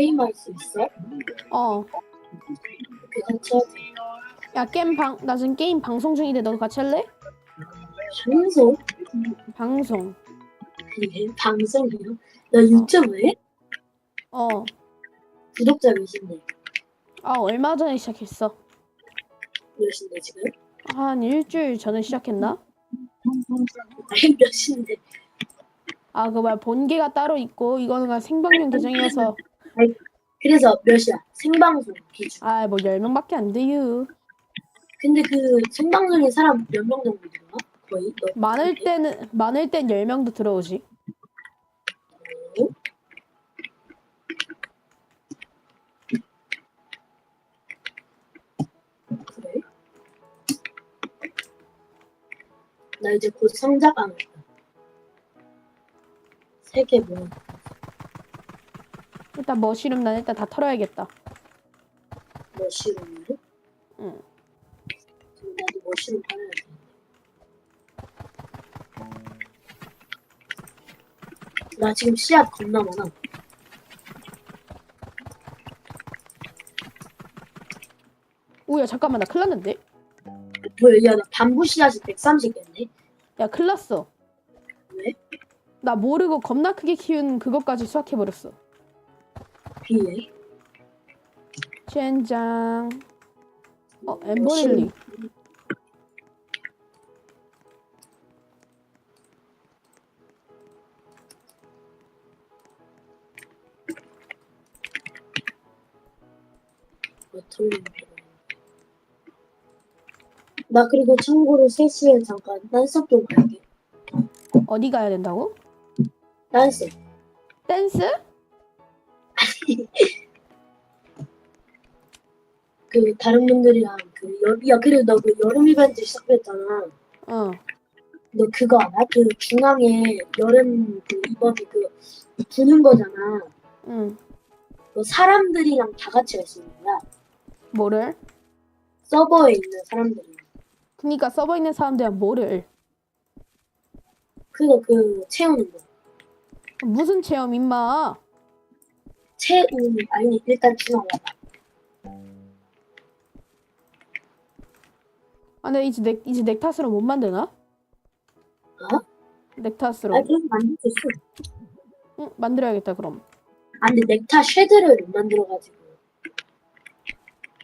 게임할 수 있어? 어. 하자. 야 게임 방 나 지금 게임 방송 중인데 너도 같이 할래? 방송? 방송. 예, 방송이요? 너 유튜브 해? 어. 구독자 몇인데? 아 얼마 전에 시작했어. 몇인데 지금? 한 일주일 전에 시작했나? 아니 몇인데? 아 그 뭐야 본계가 따로 있고 이거는 그냥 생방용 계정이어서 그래서 몇이야? 생방송 기준. 아 뭐 10명밖에 안 돼요. 근데 그 생방송에 사람 몇 명 정도 들어와? 거의? 너 많을 때는 많을 땐 10명도 들어오지. 그래? 나 이제 곧 할까? 세개 뭐? 일단 머시룸 난 일단 다 털어야겠다. 머시룸을? 응. 그럼 나도 머시룸 팔아야 돼. 나 지금 씨앗 겁나 많아. 오야 잠깐만 나 큰일 났는데? 뭐야, 야, 나 반부 씨앗이 130개인데? 야 큰일 났어. 왜? 나 모르고 겁나 크게 키운 그것까지 수확해버렸어. 비에? 젠장. 어 엠버릴리. 나 그리고 참고로 3시에 잠깐 딴석 좀 갈게. 어디 가야 된다고? 딴석. 댄스? 그 다른 분들이랑 그 여, 야 그리고 너그 여름 이벤트 시작했잖아. 어. 너 그거 알아? 그 중앙에 여름 그 이번에 그 부는 거잖아. 응. 너 사람들이랑 다 같이 할 수 있는 거야. 뭐를? 서버에 있는 사람들이. 그니까 서버 있는 사람들은 뭐를? 그거 그 채우는 거. 무슨 체험 임마? 채우 아니 일단 와봐. 아, 근데 이제 넥 이제 넥타스로 못 만드나? 어? 넥타스로. 아 그럼 만들 수 있어. 응, 만들어야겠다 그럼. 아 근데 넥타 쉐드를 못 만들어가지고.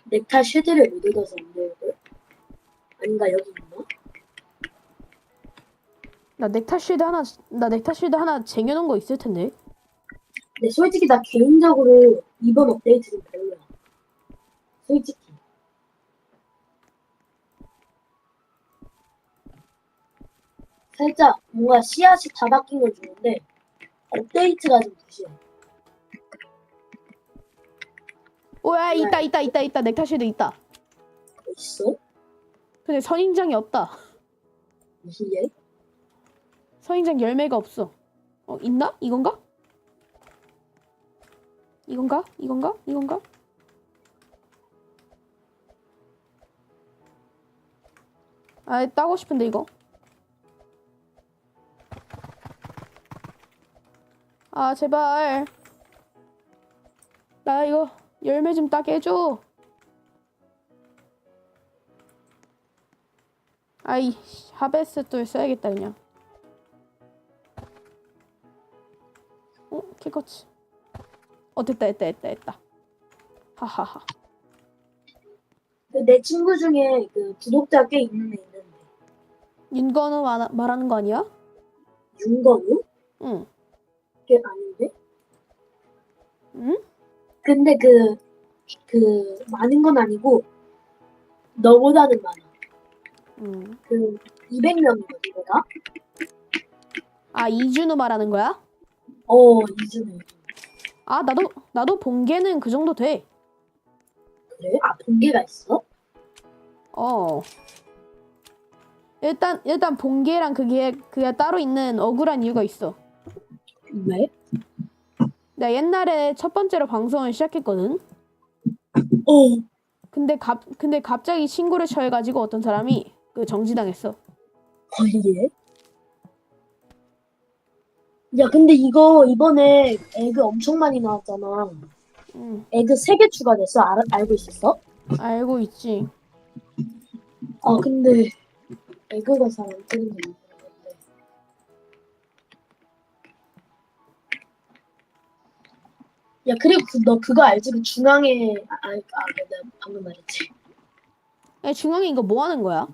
넥타 쉐드를 못 얻어서 안 되거든. 아닌가 여기 있나? 나 넥타 쉴드 하나 나 넥타 쉴드 하나 쟁여놓은 거 있을 텐데. 근데 솔직히 나 개인적으로 이번 업데이트는 별로야. 솔직히. 살짝 뭔가 씨앗이 다 바뀐 건 좋은데 업데이트가 좀 부실해. 오야 있다 있다 있다 있다 넥타 쉴드 있다. 뭐 있어? 근데 선인장이 없다. 무슨 예? 선인장 열매가 없어. 어 있나? 이건가? 이건가? 이건가? 이건가? 아 따고 싶은데 이거. 아 제발. 나 이거 열매 좀 따게 해줘. 아이 하베스 또 써야겠다 그냥. 어 캐거치. 어 됐다 됐다 됐다 됐다. 하하하. 그 내 친구 중에 그 구독자 꽤 있는 애 있는데 윤건우 말, 말하는 거 아니야? 윤건우? 응. 걔 아닌데? 응? 근데 그, 그, 많은 건 아니고, 너보다는 많아. 응. 그, 200명이거든, 내가? 아 이준우 말하는 거야? 어, 이준우. 아 나도 나도 본계는 그 정도 돼. 그래? 아, 본계가 있어? 어. 일단 일단 본계랑 그게 그게 따로 있는 억울한 이유가 있어. 왜? 내가 옛날에 첫 번째로 방송을 시작했거든. 어. 근데 갑 근데 갑자기 신고를 쳐해가지고 어떤 사람이 그 정지당했어. 어, 이게? 야, 근데 이거 이번에 에그 엄청 많이 나왔잖아. 응, 에그 3개 추가됐어? 알, 알고 있었어? 알고 있지. 아, 근데 에그가 잘 안 뜨는 게 있는데. 야, 그리고 그, 너 그거 알지? 그 중앙에, 아, 아, 아 내가 방금 말했지. 야, 중앙에 이거 뭐 하는 거야?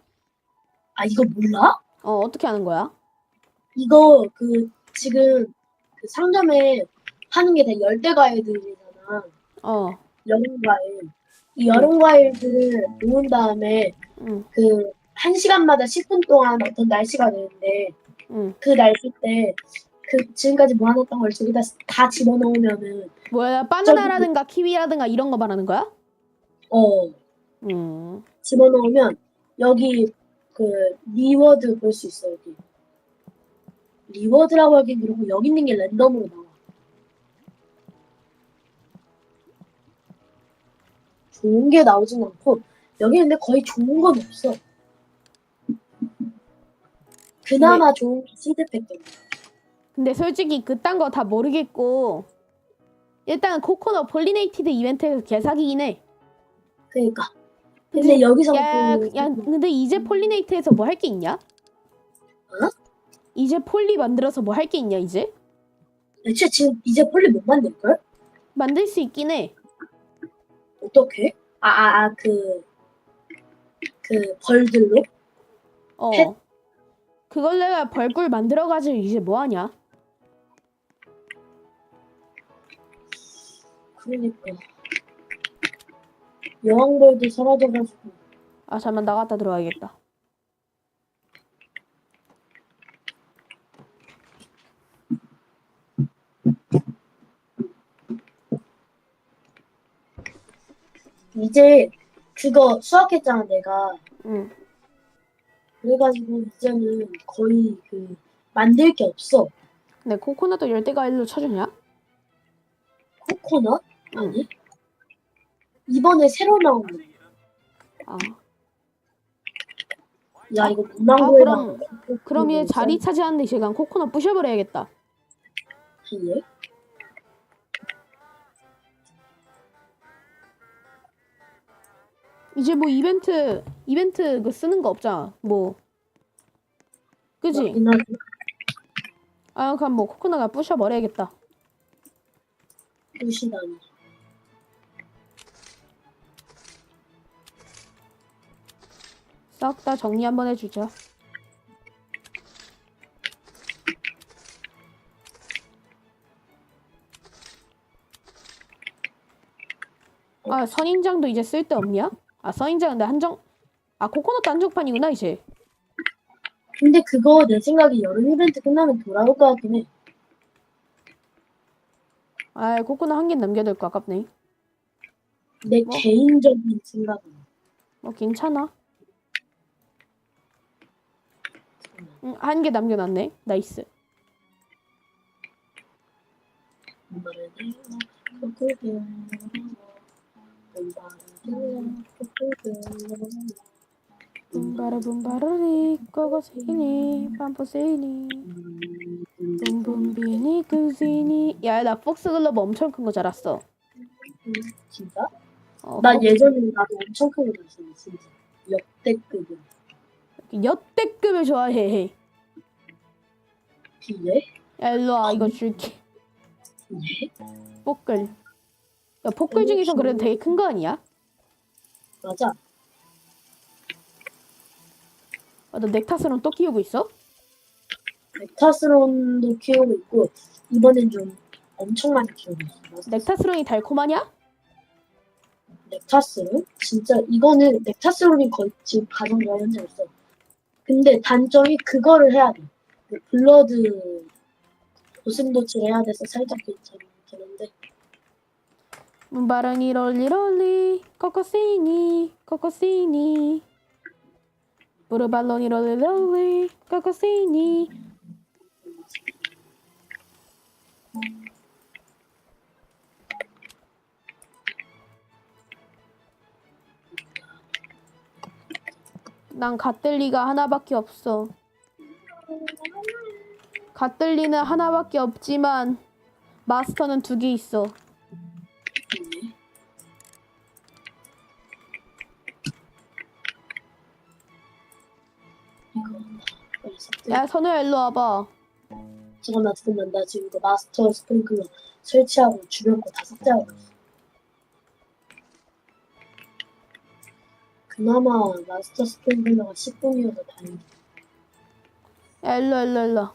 아, 이거 몰라? 어, 어떻게 하는 거야? 이거 그 지금 그 상점에 파는 게 다 열대 과일들이잖아. 어, 여름 과일. 이 여름 과일들을 모은 다음에 응, 그 한 시간마다 10분 동안 어떤 날씨가 되는데 응. 그 날씨 때 그 지금까지 모아놨던 걸 저기다 다 집어넣으면은 뭐야, 바나나라든가 키위라든가 이런 거 말하는 거야? 어 음, 집어넣으면 여기 그 리워드 볼 수 있어 여기 리워드라고 하긴 그렇고 여기 있는 게 랜덤으로 나와 좋은 게 나오진 않고 여기 근데 거의 좋은 건 없어 그나마 좋은 게 시드 팩 때문에 근데 솔직히 그딴 거 다 모르겠고 일단 코코넛 폴리네이티드 이벤트에서 개사기긴 해. 그러니까 근데 여기서 야, 그, 야, 근데 이제 폴리네이트에서 뭐 할 게 있냐? 어? 이제 폴리 만들어서 뭐 할 게 있냐 이제? 애초에 지금 이제 폴리 못 만들걸? 만들 수 있긴 해. 어떻게? 아, 아, 아, 그, 그 벌들로? 어. 펫? 그걸 내가 벌꿀 만들어가지고 이제 뭐 하냐? 그러니까. 여왕벌도 사라져가지고. 아 잠만 나갔다 들어와야겠다. 이제 그거 수확했잖아, 내가. 응. 그래가지고 이제는 거의 그, 만들 게 없어. 근데 코코넛도 열대과일로 쳐주냐? 코코넛? 응. 아니? 이번에 새로 나온 거. 아. 야, 이거 아 문방구에 그럼 그럼 얘 자리 차지하는데 시간 코코넛 부셔버려야겠다. 얘? 이제 뭐 이벤트 이벤트 그 쓰는 거 없잖아. 뭐. 그지? 하지. 아 그럼 뭐 코코넛을 부셔버려야겠다. 무시다니. 싹 다 정리 한번 해주자. 아 선인장도 이제 쓸데 없냐? 아 선인장 근데 한정 아 코코넛도 한정판이구나 이제. 근데 그거 내 생각에 여름 이벤트 끝나면 돌아올 것 같긴 해. 아 코코넛 한 개 남겨둘 거 아깝네. 내 뭐? 개인적인 생각은. 뭐 괜찮아. 응, 한 개 남겨놨네. 나이스. 붐바라 붐바라리 꼬고세이니 빰뽀세이니 붐붐비니 그지니 야나 폭스 글러브 엄청 큰거 자랐어. 진짜? 어, 나 폭- 예전에 나도 엄청 큰거 봤어, 진짜. 역대급은. 역대급을 좋아해. 비례? 야 일로 와 이거 줄게. 네? 폭글. 야 폭글 중에서 그래도 되게 큰 거 아니야? 맞아. 아, 너 넥타스론 또 키우고 있어? 넥타스론도 키우고 있고, 이번엔 좀 엄청 많이 키우고 있어. 넥타스론이 달콤하냐? 넥타스론? 진짜 이거는 넥타스론이 거의 지금 가장 좋아 현재 있어. 근데 단점이 그거를 해야 돼. 그 블러드 고슴도치를 해야 돼서 살짝 괜찮은데 문바라니 롤리 롤리 코코시니 코코시니. 부르발로니 롤리 롤리 코코시니. 난 갓들리가 하나밖에 없어. 갓들리는 하나밖에 없지만 마스터는 두 개 있어. 야 선우야 일로 와봐. 잠깐만 잠깐만 나 지금 이거 마스터 스프링클러 설치하고 주변 거 다 삭제하고 있어. 그나마 마스터 스프링클러가 10분이어서 다행이다. 야 일로 일로 일로.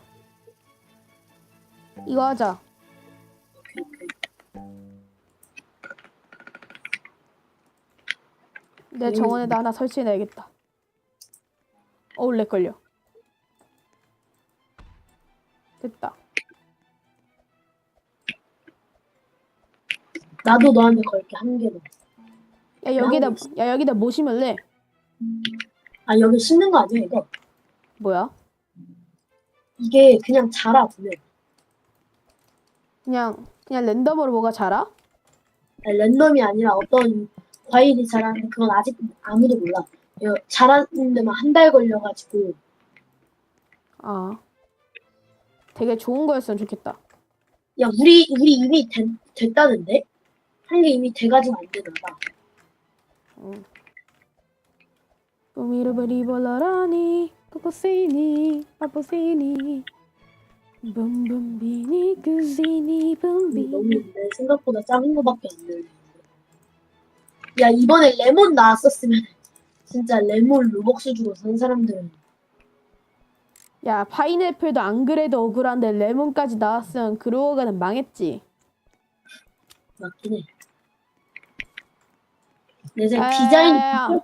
이거 하자. 오케이 오케이. 내 정원에다 하나 설치해놔야겠다. 렉 걸려. 나도 너한테 걸게 한 개도. 야 여기다 야 여기다 뭐 심을래? 아 여기 심는 거 아니야 이거? 뭐야? 이게 그냥 자라 보면 그냥 그냥 랜덤으로 뭐가 자라? 아니, 랜덤이 아니라 어떤 과일이 자라는데 그건 아직 아무도 몰라. 여- 자라는 데만 한 달 걸려가지고 아. 되게 좋은 거였으면 좋겠다. 야 우리 우리 이미 됐, 됐다는데 한게 이미 돼가지고 안 되나 봐. Cocosini, paposini. Bum bum bini, cusini, bum 근데 너무 bini. 내 생각보다 작은 거밖에 안 되는데. 야 이번에 레몬 나왔었으면 진짜 레몬 로벅스 주고 산 사람들은 야, 파인애플도 안 그래도 억울한데 레몬까지 나왔으면 그루어가는 망했지. 맞긴 해.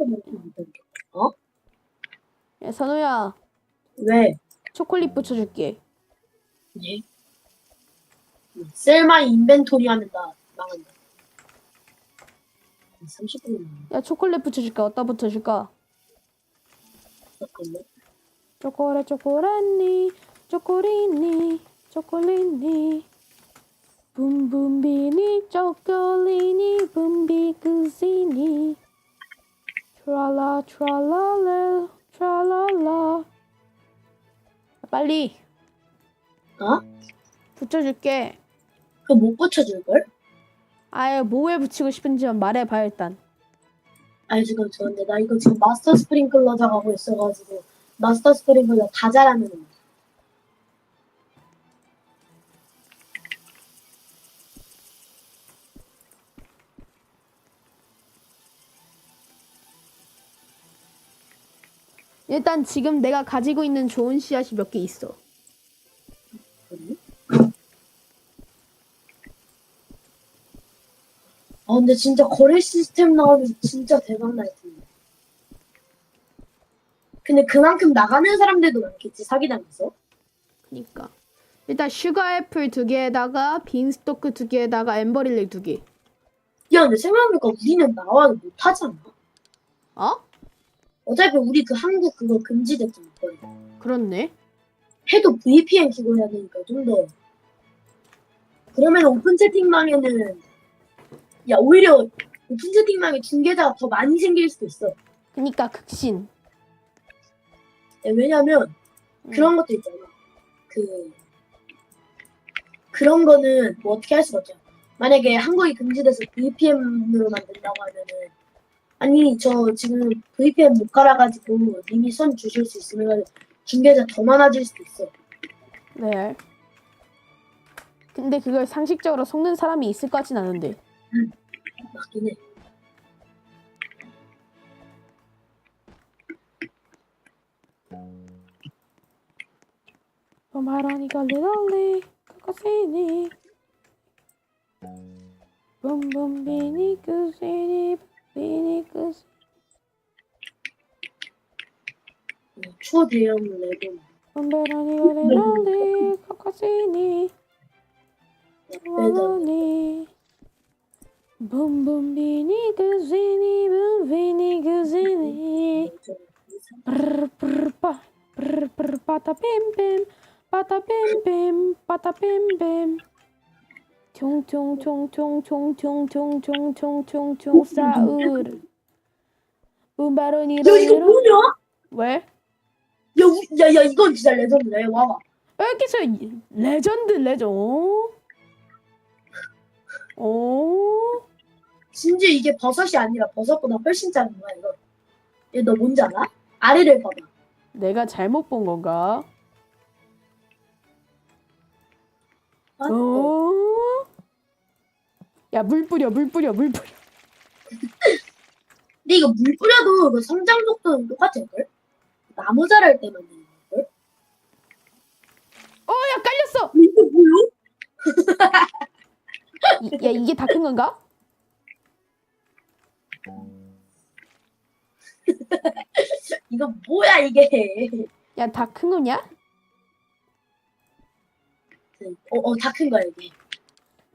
만든 게. 어? 야, 선우야, 왜? 초콜릿 붙여줄게. 예? 셀마이 인벤토리 하면 나 망한다. 30분 야, 초콜릿 붙여줄까? 어디다 붙여줄까? 잠깐만. 초콜릿, 초콜릿니, 초콜릿니, 초콜릿니. 붐붐비니, 초콜릿니, 붐비 그시니. 트랄라, 트랄랄레, 트랄랄라. 빨리 어? 붙여줄게. 그거 못 붙여줄걸? 아예 뭐에 붙이고 싶은지만 말해봐 일단. 아니 지금 저런데 나 이거 지금 마스터 스프링클러 작하고 있어가지고 마스터 스프링클러 다 잘하면 일단 지금 내가 가지고 있는 좋은 씨앗이 몇 개 있어. 아 근데 진짜 거래 시스템 나오면 진짜 대박 날 텐데. 근데 그만큼 나가는 사람들도 많겠지 사기당해서. 그니까. 일단 슈가 애플 두 개에다가 빈스토크 두 개에다가 엠버릴리 두 개. 야 근데 생각해보니까 우리는 나와도 못하잖아. 어? 어차피 우리 그 한국 그거 금지됐잖아. 거의. 그렇네. 해도 VPN 키고 해야 되니까 좀 더. 그러면 오픈 채팅방에는 야 오히려 오픈 채팅방에 중계자가 더 많이 생길 수도 있어. 그니까 극신. 야, 왜냐면 음. 그런 것도 있잖아. 그 그런 거는 뭐 어떻게 할 수가 없죠. 만약에 한국이 금지돼서 VPN으로 만든다고 하면은 아니 저 지금 VPN 못 갈아가지고 님이 선 주실 수 있으면 중계자 더 많아질 수도 있어. 네. 근데 그걸 상식적으로 속는 사람이 있을 것 같진 않은데. 맞긴 해. 봄바라니가 리얼리 코코시니 붐붐비니 그시니 피닉스. 추어 대형 레몬 건배라니가 되는데 카카시니 원하니. 붐붐 피닉스 시니 붐 피닉스 시니. 브르브르빠 브르브르 빠따 뱀뱀 빠따 뱀뱀 빠따 뱀뱀. 총총총총총총총총총 싸울. 붐바로니 야 이거. 뭐냐? 왜? 야, 우- 야, 야, 이건 진짜 레전드다. 야, 와봐. 여기서 레전드 레전. 오. 오. 심지어 이게 버섯이 아니라 버섯보다 훨씬 작은 거야 이거. 얘 너 뭔지 알아? 아래를 봐봐. 내가 잘못 본 건가? 어? 어. 오. 야, 물 뿌려, 물 뿌려, 물 뿌려. 근데 이거 물 뿌려도 그 성장 속도는 똑같을걸? 나무 자랄 때만 되는 걸걸? 어, 야, 깔렸어. 이거? 이, 야, 이게 다 큰 건가? 이거 뭐야 이게? 야, 다 큰 거냐? 어, 어, 다 큰 거야 이게.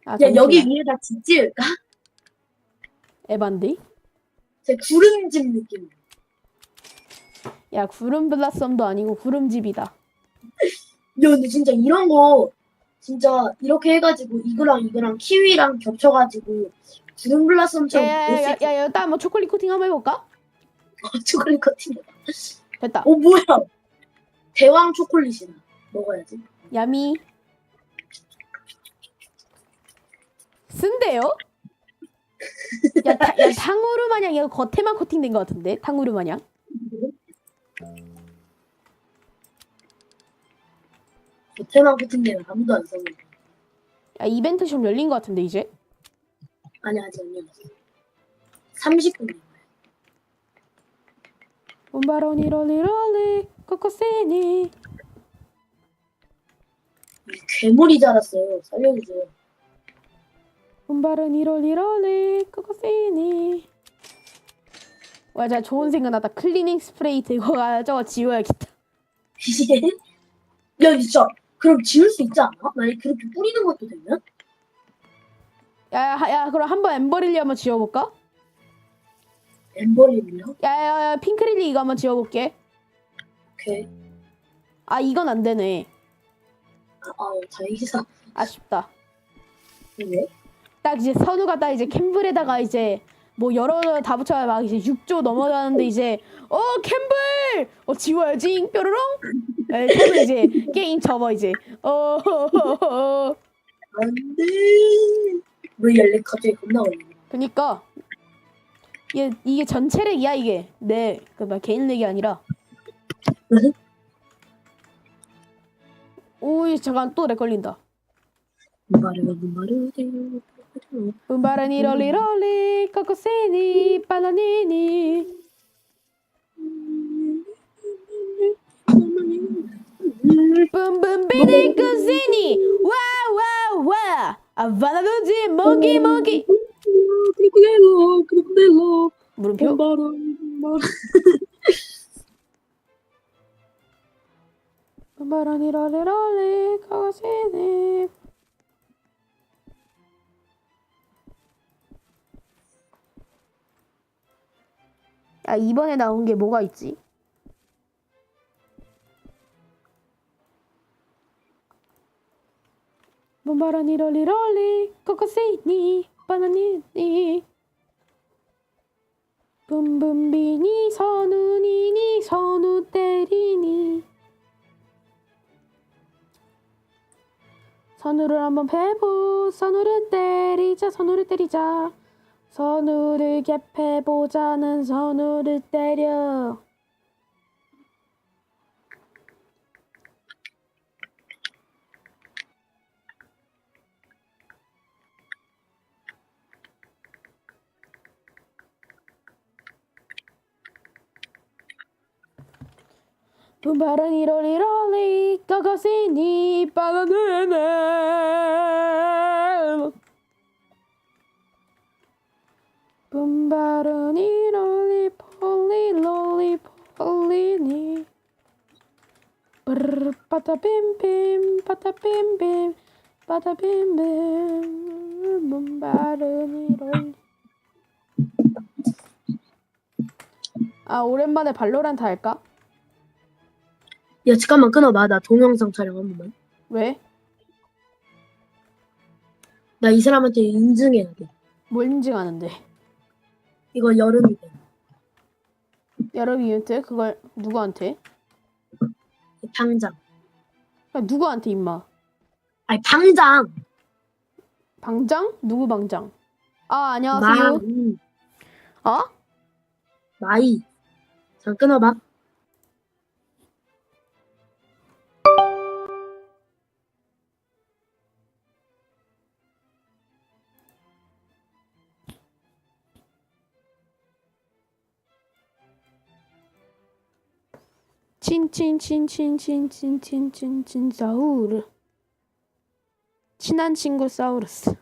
아, 야 여기 잠시만. 위에다 집 지을까? 에반데? 제 구름집 느낌. 야, 구름 블라썸도 아니고 구름집이다. 야 근데 진짜 이런 거 진짜 이렇게 해가지고 이거랑 이거랑 키위랑 겹쳐가지고 구름 블라썸처럼 야, 야, 야, 야, 야, 일단 한번 초콜릿 코팅 한번 해볼까? 초콜릿 커팅. 됐다. 어 뭐야? 대왕 초콜릿이다. 먹어야지. 야미. 쓴데요? 야, 타, 야, 탕후루 마냥 이거 겉에만 코팅된 것 같은데? 탕후루 마냥? 겉에만 코팅되면 아무도 안 써먹어. 야, 이벤트 좀 열린 것 같은데, 이제? 아니 아직 안 열렸어. 30분. 봄바로니 롤리 롤리 코코세니 괴물이 자랐어요. 살려주세요. 봄바로니 롤리 롤리 코코세니 와, 자 좋은 생각 났다. 클리닝 스프레이 들고 가 저거 지워야겠다. 야 진짜 그럼 지울 수 있지 않아? 만약 그렇게 뿌리는 것도 되면? 야, 야, 야 그럼 한번 엠버릴리 한번 지워볼까? 엠버리를요? 야, 야, 야, 핑크릴리 이거 한번 지워볼게. 오케이. 아, 이건 안 되네. 아, 아 다행이다. 아쉽다. 왜? 딱 이제 선우가 딱 이제 캠블에다가 이제 뭐 여러 다 붙여야 막 이제 6조 넘어가는데 이제 어 캠블! 어 지워야지 뾰로롱! 에 선우 이제 게임 접어 이제. 어 안돼. 왜 연락 갑자기 겁나 걸리냐? 그니까. 이게 이게 전체 렉이야 이게. 내그막 개인 렉이 아니라. 오이 잠깐 또 렉 걸린다. 말을 말을 음바라니 롤리 롤리 코코세니 바나니니. 뿜뿜비니 쿠시니. 와와와. 아바나도지 모기 모기. 크로코딜로 크로코딜로 물음표? 바로 음바라니 롤리 롤리 코코세니 야 이번에 나온 게 뭐가 있지? 봄바라니 롤리 롤리 코코세니 바나니니. 붐붐비니 선우니니 선우 때리니. 선우를 한번 패보 선우를 때리자 선우를 때리자 선우를 갭해보자는 선우를 때려. 붐바른 이로리 롤리 거거시니 바나나나 빠따빔빔 빠따빔빔 빠따빔빔 붐바른 이로리 아 오랜만에 발로란트 할까? 야 잠깐만 끊어봐 나 동영상 촬영 한 번만 왜? 나 이 사람한테 인증해야 돼 뭘 인증하는데? 이거 여름이래 여러 이벤트 그걸 누구한테? 당장 야, 누구한테 임마? 아니 방장. 방장? 누구 방장? 아 마, 안녕하세요. 음, 어? 마이. 자 끊어봐. 친친친친친친친친친 사우르. 친한 친구 사우루스.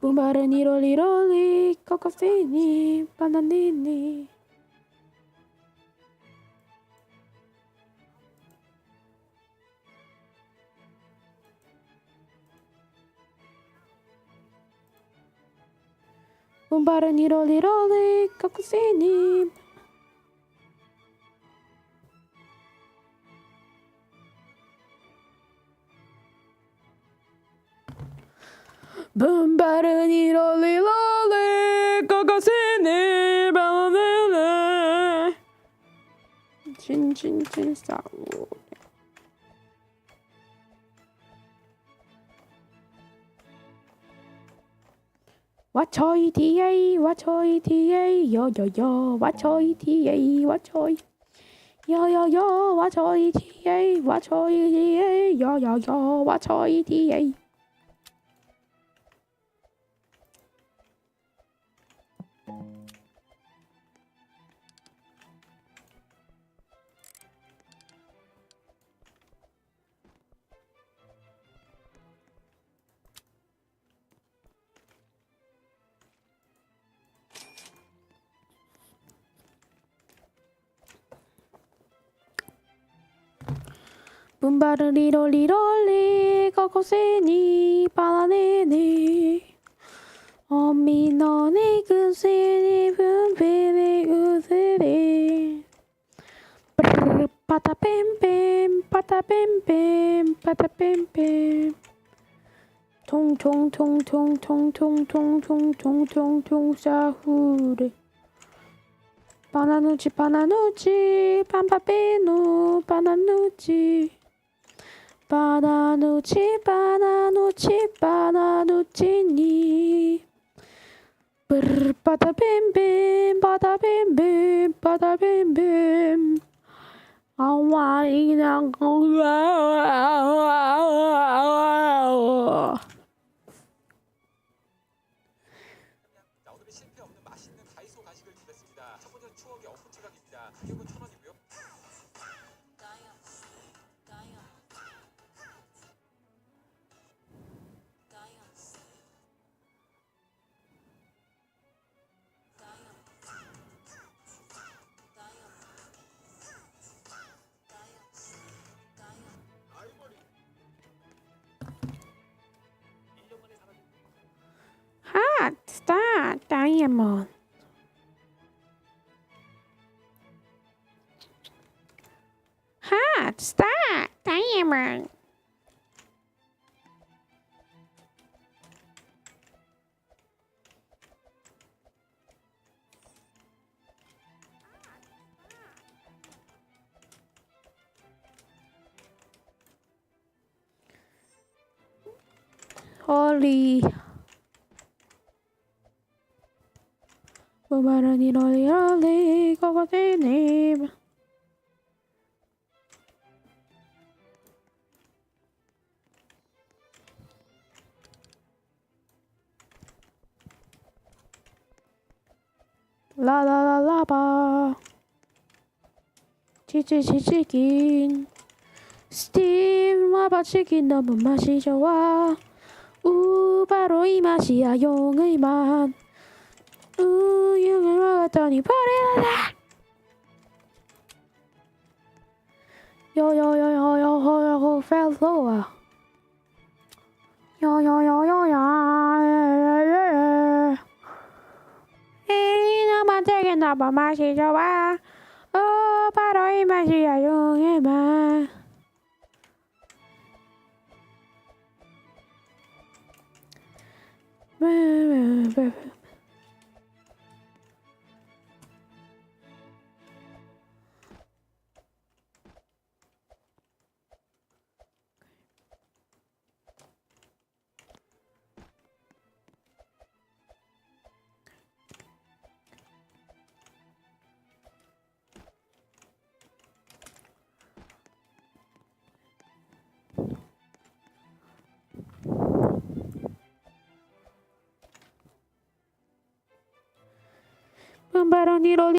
부마른 이롤리롤리 코코피니 바나니니 부마른 이롤리 Watchoi TA, watchoi TA, yo yo yo, watchoi TA, watchoi. Yo yo yo, watchoi TA, watchoi TA, yo yo yo, watchoi TA. 분바르 리롤리롤리 코코세니 바나네니 어미 너네 그세니 그세니 브르르 빠타뱀뱀 빠타뱀뱀 빠타뱀뱀 통통통통통통통통통통통 사후레 바나누치 빰빠빼누 바나누치 바나누치 Bananuchi bananuchi bananuchi ni Brr bada bim bim bada bim bim bada bim bim Allah inan diamond. Hot, stop, diamond. Holy barani loli loli koko tenim. La la la la ba. Chi chi chi chicken. Steve 마바 치킨 너무 맛이 좋 아. 우바로 이 맛이야 용의 만. 우유를 먹었더니 버리라 요요요요요요요 펠로아 요요요요야 이나만 되게 나봐 맛이 좋아 어 바로 이 맛이야 용의 맛이 런 발언이